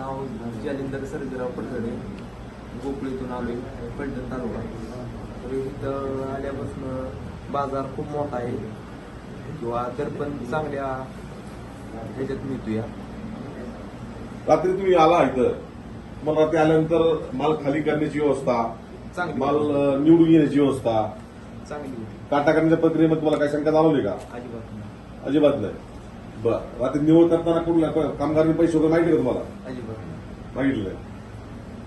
नाव जालिंदर सर्जेराव पटकडे गोकुळीतून आलोय पैठण तालुका. तर इथं आल्यापासून बाजार खूप मोठा आहे. किंवा दर पण चांगल्या ह्याच्यात मिळतो या रात्री तुम्ही आला इथं. मग रात्री आल्यानंतर माल खाली करण्याची व्यवस्था चांगली. माल अं, निवडून घेण्याची व्यवस्था. चांगली. काटा करण्याच्या प्रक्रियेमध्ये तुम्हाला काही शंका जाणवली का? अजिबात नाही. अजिबात नाही. बर. रात्री निवड करताना कुठल्या कामगारांनी पैसे वगैरे माहिती का तुम्हाला? मागितलंय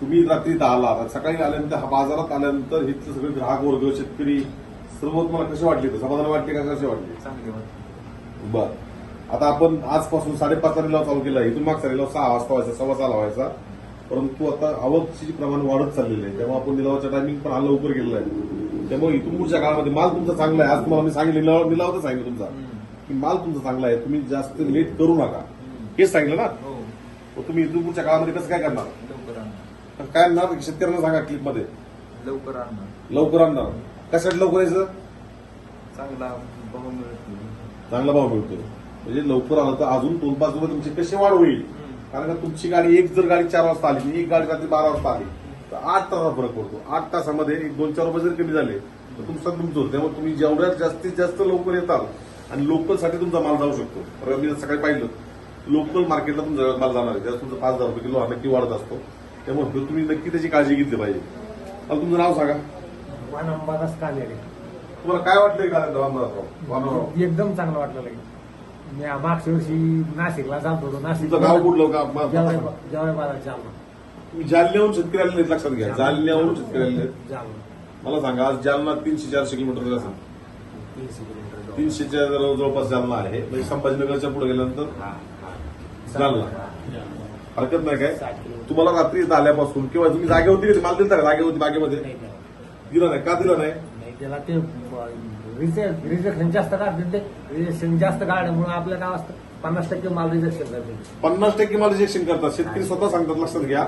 तुम्ही रात्री आला आता सकाळी आल्यानंतर हा बाजारात आल्यानंतर इथले सगळे ग्राहक वर्ग शेतकरी सर्व तुम्हाला कसे वाटले? समाधान वाटले का? कसे वाटले? बर. आता आपण आजपासून साडेपाच लिलाव चालू केला इथून मागचा लिलाव सहा वाजता व्हायचा सव्वा सहाला व्हायचा. परंतु आता आवकची प्रमाण वाढत चाललेलं आहे त्यामुळे आपण निलावाचा टायमिंग पण हा लवकर गेलेला आहे. त्यामुळे इथून पुढच्या काळामध्ये माल तुमचा चांगला आहे. आज तुम्हाला मी सांगितलं निलाव तर सांगितलं तुमचा. की माल तुमचा चांगला आहे तुम्ही जास्त लेट करू नका. हेच सांगितलं ना? हो. मग तुम्ही इथून पुढच्या काळामध्ये कसं काय करणार? लवकर आणणार. तर काय आणणार? शेतकऱ्यांना सांगा क्लिपमध्ये लवकर आणणार. लवकर आणणार. कशासाठी लवकर यायचं? चांगला भाव मिळतो चांगला भाव मिळतो. म्हणजे लवकर आलं तर अजून दोन पाच रुपये तुमचे कसे वाढ होईल. कारण का तुमची गाडी एक जर गाडी चार वाजता आली आणि एक गाडी रात्री बारा वाजता आली तर आठ तासाचा फरक पडतो. आठ तासामध्ये एक दोन चार रुपये जर कमी झाले तर तुमचं तुमचं होतं. त्यामुळे तुम्ही जेवढ्यात जास्तीत जास्त लवकर येताल आणि लोकलसाठी तुमचा माल जाऊ शकतो. कारण मी सकाळी पाहिलं लोकल मार्केटला तुमचा माल जाणार आहे. त्यात तुमचा पाच हजार रुपये किलो हा नक्की वाढत असतो. त्यामुळे तुम्ही नक्की त्याची काळजी घेतली पाहिजे. मला तुमचं नाव सांगा. वानंबादास कानेरे. तुम्हाला काय वामनराव वामनराव एकदम चांगलं वाटलं मी मागच्या वर्षी नाशिकला जात होतो. नाशिक गाव कुठलं का म- जवळ बाजार जालना तुम्ही जालन्याहून शेतकरी आलेले आहेत, लक्षात घ्या. आलेले आहेत. जालना मला सांगा आज जालना तीनशे चारशे किलोमीटर असेल तीनशे किलोमीटर. तीनशेच्या जवळ- जवळपास जालना आहे. म्हणजे संभाजीनगरच्या पुढे गेल्यानंतर जालना. हरकत नाही काय? तुम्हाला रात्री इथं आल्यापासून किंवा तुम्ही जागेवरती गेले माल दिलता का जागेवरती बागेमध्ये? दिला. नाही. का दिला नाही? नाही त्याला ते रिजेक्शन जास्त काढते ते? रिजेक्शन जास्त काढल्यामुळे काय असतं? पन्नास टक्के माल रिजेक्शन करते पन्नास टक्के माल रिजेक्शन करतात. शेतकरी स्वतः सांगतात लक्षात घ्या.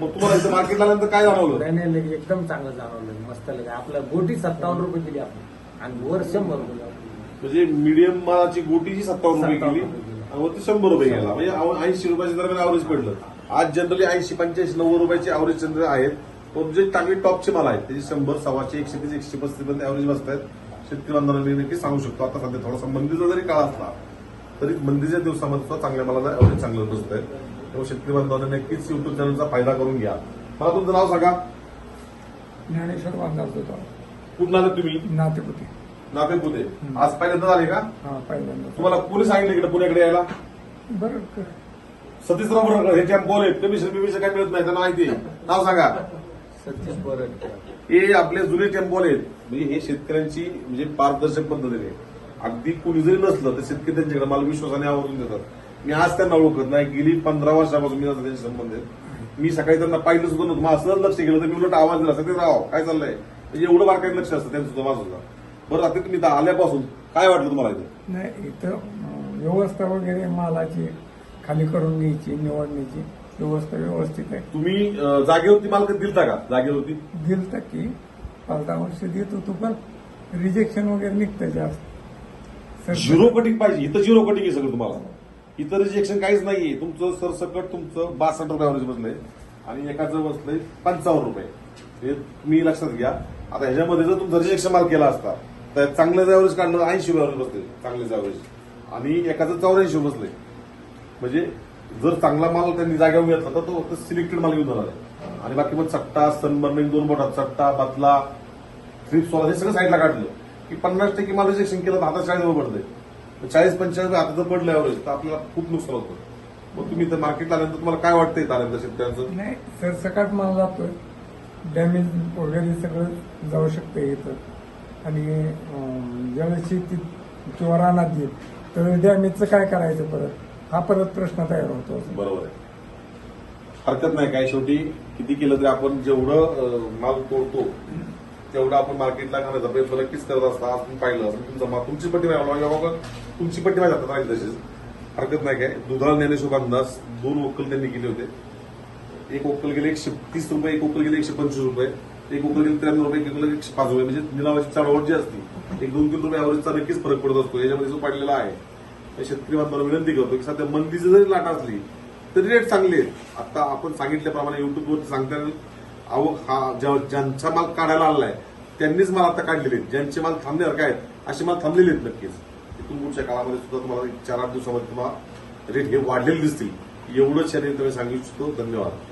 मग तुम्हाला इथं मार्केटला काय जाणवलं? नाही नाही एकदम चांगलं जाणवलं. मस्त लगे आपल्या गोटी सत्तावन्न रुपये दिली आपण. आणि वर शंभर रुपये. म्हणजे मीडियम मालाची गोटीची सत्तावन्न रुपये गेली 57 रुपये गेली. आणि वरती शंभर रुपये गेला म्हणजे ऐंशी रुपयाच्या दरम्यान ॲव्हरेज पडलं. आज जनरली ऐंशी पंच्याऐंशी नव्वद रुपयाचे ॲव्हरेज जनरल आहेत. पण जे चांगले टॉपचे माल आहेत त्याचे शंभर सव्वाशे एकशे तीस एकशे पस्तीस पर्यंत ॲव्हरेज बसत आहेत शेतकरी बांधवांना मी नक्की सांगू शकतो. आता सध्या थोडासा मंदीचा जरी काळ असला तरी मंदीच्या दिवसामध्ये सुद्धा चांगल्या मालाला ॲव्हरेज चांगलं बसत आहे त्यामुळे शेतकरी बांधवांना नक्कीच युट्यूब चॅनलचा फायदा करून घ्या. मला तुमचं नाव सांगा. ज्ञानेश्वर वांदाल होता कुठं आले तुम्ही? नातेपुते. नातेपुते. आज पहिल्यांदा आले का? हा पहिल्यांदा तुम्हाला कोणी सांगितलं इकडे पुण्याकडे यायला? बरं क- सतीशराव बरोबर हे कॅम्प बोले. कमिशन बिमिशन काय मिळत नाही त्यांना माहिती आहे. नाव सांगा. सतीश बरड हे आपले जुने टेम्पो आहेत म्हणजे हे शेतकऱ्यांची म्हणजे पारदर्शक पद्धतीने अगदी कुणी जरी नसलं तर शेतकरी त्यांच्याकडे मला विश्वासाने आवर्जून देतात. मी आज त्यांना ओळखत नाही. गेली पंधरा वर्षापासून मी त्यांच्या संबंध आहे. मी सकाळी त्यांना पाहिलं सुद्धा नव्हतं मग असं लक्ष केलं तर मी उलट आवाज दिला. सतीश राव काय चाललंय? म्हणजे एवढं बारकाईने लक्ष असतं त्यांचं सुद्धा माझं बरं आता तुम्ही आल्यापासून काय वाटलं तुम्हाला इथं? नाही इथं व्यवस्था वगैरे मालाची खाली करून घ्यायची निवडण्याची व्यवस्था व्यवस्थित आहे. तुम्ही अं, जागेवरती माल कधी दिलता का? जागेवरती? दिलं की पाच दहा वर्ष देत होतो पण रिजेक्शन वगैरे निघतं जास्त. सर- झिरो कटिंग पाहिजे. इथं झिरो कटिंग आहे सगळं तुम्हाला. इथं रिजेक्शन काहीच नाहीये. तुमचं सरसकट तुमचं बासष्ट रुपये ॲव्हरेज बसलंय आणि एकाचं बसलंय पंचावन्न रुपये. हे तुम्ही लक्षात घ्या. आता ह्याच्यामध्ये जर तुम्ही रिजेक्शन माल केला असता तर चांगल्याच जावरेज काढणं ऐंशी रुपयावर बसले चांगले जावरेज आणि एकाचं चौऱ्याऐंशी बसले. म्हणजे जर चांगला माल त्यांनी जागेवर घेतला तर तो फक्त सिलेक्टेड माल घेऊन जाणार आहे. आणि बाकी मग चट्टा सनबर्निंग दोन बोटात चट्टा बतला थ्रिप्स हे सगळं साईडला काढलं. की पन्नास टक्के माल रिजेक्शन केलं तर आता चाळीस रुपये पडतंय चाळीस पंचाळीस आता जर पडलं ॲव्हरेज तर आपल्याला खूप नुकसान होतं. मग तुम्ही तर मार्केटला आल्यानंतर तुम्हाला काय वाटतं आल्यानंतर शेतकऱ्यांचं नाही सरसकाट माल जातोय. डॅमेज वगैरे सगळं जाऊ शकतं इथं. आणि ज्यावेळेस शेतीत किंवा रानात येईल तर डॅमेजचं काय करायचं परत? हा परत प्रश्न तयार होतो. बरोबर आहे. हरकत नाही काय शेवटी किती केलं तरी आपण जेवढं माल तोडतो तेवढं आपण मार्केटला घालण्याचा प्रयत्न नक्कीच करत असता आपण पाहिलं असं तुमचा माल तुमची पट्टी नाही बाबा तुमची पट्टी नाही जातात राहील तशीच. हरकत नाही काय? दुधाळ ज्ञानेश्वर अंदाज दोन वक्कल त्यांनी केले होते. एक ओकल गेले एकशे तीस रुपये एक वक्कल गेले एकशे पंचवीस रुपये एक वक्कल गेले त्र्याण्णव रुपये एक वक्कल एकशे पाच रुपये. म्हणजे निलावाची चढवट जी असते एक दोन तीन रुपये ॲव्हरेजचा नक्कीच फरक पडत असतो. याच्यामध्ये जो पडलेला आहे शेतकरी बांधवांना विनंती करतो की सध्या मंदीची जरी लाट असली तरी रेट चांगले आहेत. आता आपण सांगितल्याप्रमाणे युट्यूबवरती सांगताना आवक हा ज्या- ज्यांचा माल काढायला आलाय त्यांनीच माल आता काढलेले आहेत. ज्यांचे माल थांबल्यावर काय आहेत असे माल थांबलेले आहेत नक्कीच. इथून पुढच्या काळामध्ये सुद्धा तुम्हाला एक चार आठ दिवसामध्ये तुम्हाला रेट हे वाढलेले दिसतील. एवढंच शरीर तुम्ही सांगू इच्छितो. धन्यवाद.